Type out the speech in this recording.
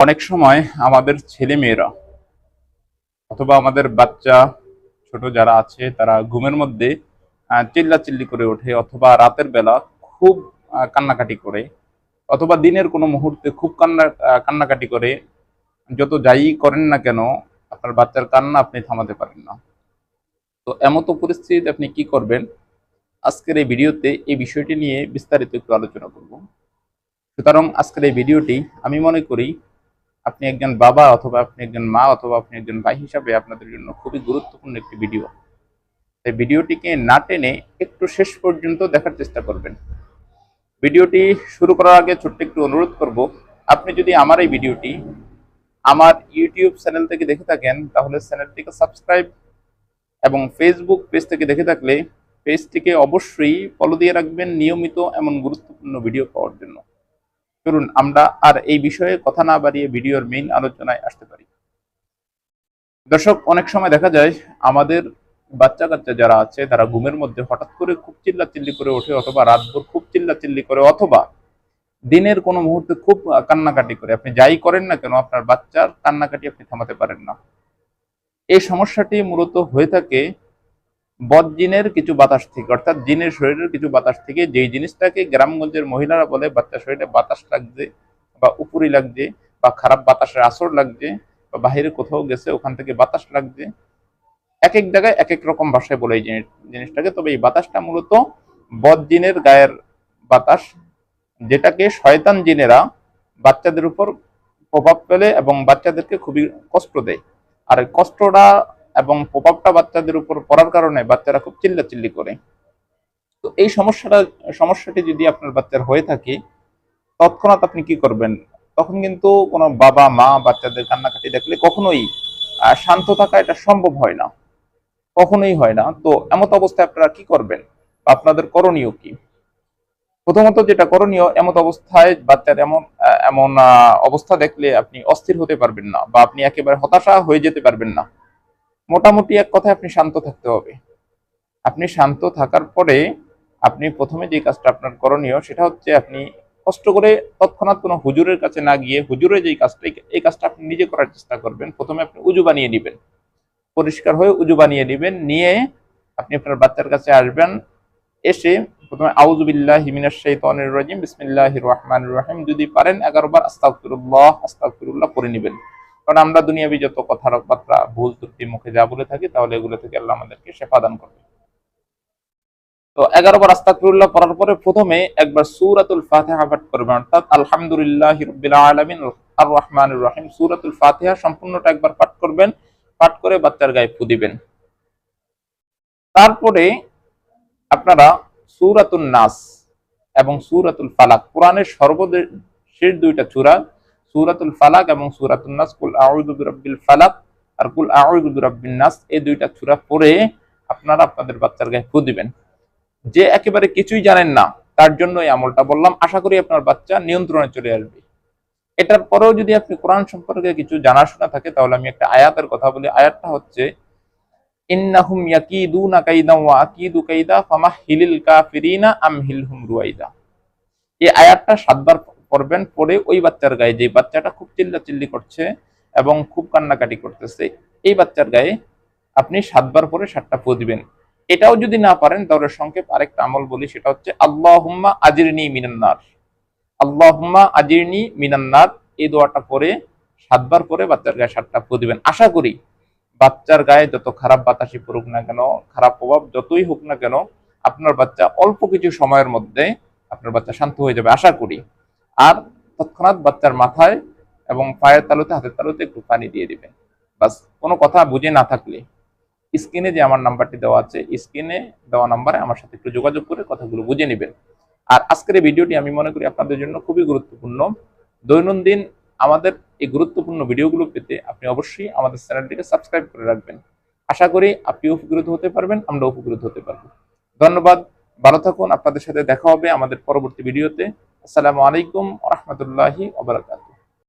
অনেক সময় আমাদের ছেলে মেয়েরা অথবা আমাদের বাচ্চা, ছোট যারা আছে, তারা ঘুমের মধ্যে চিল্লাচিল্লি করে ওঠে অথবা রাতের বেলা খুব কান্নাকাটি করে অথবা দিনের কোনো মুহূর্তে খুব কান্না কান্নাকাটি করে। যত যাই করেন না কেন, আপনার বাচ্চার কান্না আপনি থামাতে পারেন না। তো এমতো পরিস্থিতিতে আপনি কি করবেন? আজকের এই ভিডিওতে এই বিষয়টি নিয়ে বিস্তারিত একটু আলোচনা করব। সুতরাং আজকের এই ভিডিওটি আমি মনে করি আপনি একজন বাবা অথবা আপনি একজন মা অথবা আপনি একজন ভাই হিসাবে আপনাদের জন্য খুবই গুরুত্বপূর্ণ একটি ভিডিও তাই ভিডিওটিকে না টেনে একটু শেষ পর্যন্ত দেখার চেষ্টা করবেন। ভিডিওটি শুরু করার আগে ছোট্ট একটু অনুরোধ করব, আপনি যদি আমার এই ভিডিওটি আমার ইউটিউব চ্যানেল থেকে দেখে থাকেন, তাহলে চ্যানেলটিকে সাবস্ক্রাইব এবং ফেসবুক পেজ থেকে দেখে থাকলে পেজটিকে অবশ্যই ফলো দিয়ে রাখবেন নিয়মিত এমন গুরুত্বপূর্ণ ভিডিও পাওয়ার জন্য। চলুন আমরা আর এই বিষয়ে কথা না বাড়িয়ে ভিডিওর মেইন আলোচনায় আসতে পারি। দর্শক, অনেক সময় দেখা যায় আমাদের বাচ্চা কাচ্চা যারা আছে, তারা ঘুমের মধ্যে হঠাৎ করে খুব চিল্লা চিল্লি করে ওঠে অথবা রাতভর খুব চিল্লা চিল্লি করে অথবা দিনের কোনো মুহূর্তে খুব কান্নাকাটি করে। আপনি যাই করেন না কেন, আপনার বাচ্চার কান্নাকাটি আপনি থামাতে পারেন না। এই সমস্যাটি মূলত হয়ে থাকে বদ জিনের কিছু বাতাস থেকে, অর্থাৎ জিনের শরীরের কিছু বাতাস থেকে, যেই জিনিসটাকে গ্রামগঞ্জের মহিলারা বলে, বাচ্চা শরীরে বাতাস লাগছে বা উপরি লাগছে বা খারাপ বাতাসের আসর লাগছে বা বাহিরে কোথাও গেছে, ওখান থেকে বাতাস লাগছে এক এক জায়গায় এক এক রকম ভাষায় বলে এই জিনিস, জিনিসটাকে। তবে এই বাতাসটা মূলত বদজিনের গায়ের বাতাস, যেটাকে শয়তান জিনেরা বাচ্চাদের উপর প্রভাব ফেলে এবং বাচ্চাদেরকে খুবই কষ্ট দেয়। আর কষ্টটা এবং প্রভাবটা বাচ্চাদের উপর পড়ার কারণে বাচ্চারা খুব চিল্লাচিল্লি করে। তো এই সমস্যাটা, সমস্যাটি যদি আপনার বাচ্চার হয়ে থাকে, তৎক্ষণাৎ আপনি কি করবেন? তখন কিন্তু কোনো বাবা, মা, বাচ্চাদের কান্নাকাটি দেখলে কখনোই শান্ত থাকা এটা সম্ভব হয় না। কখনোই হয় না। তো এমত অবস্থায় আপনারা কি করবেন? আপনাদের করণীয় কি? প্রথমত যেটা করণীয়, এমত অবস্থায় বাচ্চার এমন এমন অবস্থা দেখলে আপনি অস্থির হতে পারবেন না বা আপনি একেবারে হতাশা হয়ে যেতে পারবেন না। মোটামুটি এক কথায় আপনি শান্ত থাকতে হবে। আপনি শান্ত থাকার পরে আপনি প্রথমে যে কাজটা আপনার করণীয় সেটা হচ্ছে আপনি কষ্ট করে তৎক্ষণাৎ কোনো হুজুরের কাছে না গিয়ে হুজুরের যেই কাজটা, এই- কাজটা আপনি নিজে করার চেষ্টা করবেন। প্রথমে আপনি উজু বানিয়ে নেবেন। পরিষ্কার হয়ে উজু বানিয়ে নেবেন। নিয়ে আপনি আপনার বাচ্চার কাছে আসবেন। এসে প্রথমে আউজুবিল্লাহ হিমিনাশ শাইতানির রাজিম, বিসমিল্লাহির রহমানির রহিম। যদি পারেন 11 বার আস্তাগফিরুল্লাহ আস্তাগফিরুল্লাহ পড়ে নেবেন। কারণ আমরা দুনিয়াবি যত কথাবার্তা, ভুল ত্রুটি মুখে যা বলে থাকি, তাহলে এগুলো থেকে আল্লাহ আমাদেরকে শেফা দান করবে। তো এগারো বার আস্তাগফিরুল্লাহ পড়ার পরে প্রথমে একবার সূরাতুল ফাতিহা পাঠ করবেন, অর্থাৎ আলহামদুলিল্লাহি রাব্বিল আলামিন আর রহমানির রহিম, সূরাতুল ফাতিহা সম্পূর্ণটা একবার পাঠ করবেন, পাঠ করে বাচ্চার গায়ে ফু দিবেন। তারপরে আপনারা সূরাতুন নাস এবং সূরাতুল ফালাক, কোরআনের সর্বশেষ দুইটা সূরা সূরাতুল ফালাক এবং সূরাতুন নাস, কুল আউযু বিরাব্বিল ফালাক আর কুল আউযু বিরাব্বিন নাস, এই দুইটা সূরা পড়ে আপনারা আপনাদের বাচ্চার গায়ে ফু দিবেন। যে একেবারে কিছুই জানেন না, তার জন্য এই আমলটা বললাম। আশা করি আপনার বাচ্চা নিয়ন্ত্রণে চলে আসবে। এটার পরেও যদি আপনি কোরআন সম্পর্কে কিছু জানাশোনা থাকে, তাহলে আমি একটা আয়াতের কথা বলি। আয়াতটা হচ্ছে, ইন্নাহুম ইয়াকিদুনা কাইদা ওয়া আকিদু কাইদা ফামাহিলিল কাফিরিনা আমহিলহুম রুয়াইদা। এই আয়াতটা সাতবার পড়বেন পরে ওই বাচ্চার গায়ে যে বাচ্চাটা খুব চিল্লাচিল্লি করছে এবং খুব কান্নাকাটি করতেছে, এই বাচ্চার গায়ে আপনি সাতবার পরে সাতটা ফু দিবেন। এটাও যদি না পারেন, তাহলে সংক্ষেপ আরেকটা আমল বলি, সেটা হচ্ছে আল্লাহ হুম্মা আজিরনি মিনান্নার আল্লাহুম্মা আজিরনি মিনান্নার এই দোয়াটা পরে, সাতবার পরে বাচ্চার গায়ে সাতটা ফু দিবেন। আশা করি বাচ্চার গায়ে যত খারাপ বাতাসই পড়ুক না কেন, খারাপ প্রভাব যতই হোক না কেন, আপনার বাচ্চা অল্প কিছু সময়ের মধ্যে আপনার বাচ্চা শান্ত হয়ে যাবে, আশা করি। আর তৎক্ষণাৎ বাচ্চার মাথায় এবং পায়ের তালুতে, হাতের তালুতে একটু পানি দিয়ে দিবেন বাস, কোনো কথা বুঝে না থাকলে স্ক্রিনে যে আমার নাম্বারটি দেওয়া আছে, স্ক্রিনে দেওয়া নাম্বারে আমার সাথে একটু যোগাযোগ করে কথাগুলো বুঝে নেবেন। আর আজকের এই ভিডিওটি আমি মনে করি আপনাদের জন্য খুবই গুরুত্বপূর্ণ। দৈনন্দিন আমাদের এই গুরুত্বপূর্ণ ভিডিওগুলো পেতে আপনি অবশ্যই আমাদের চ্যানেলটিকে সাবস্ক্রাইব করে রাখবেন। আশা করি আপনি উপকৃত হতে পারবেন আমরা উপকৃত হতে পারব। ধন্যবাদ ভালো থাকুন আপনাদের সাথে দেখা হবে আমাদের পরবর্তী ভিডিওতে। আসসালামু আলাইকুম রহমতুল্লাহি ওবরাকাতুহ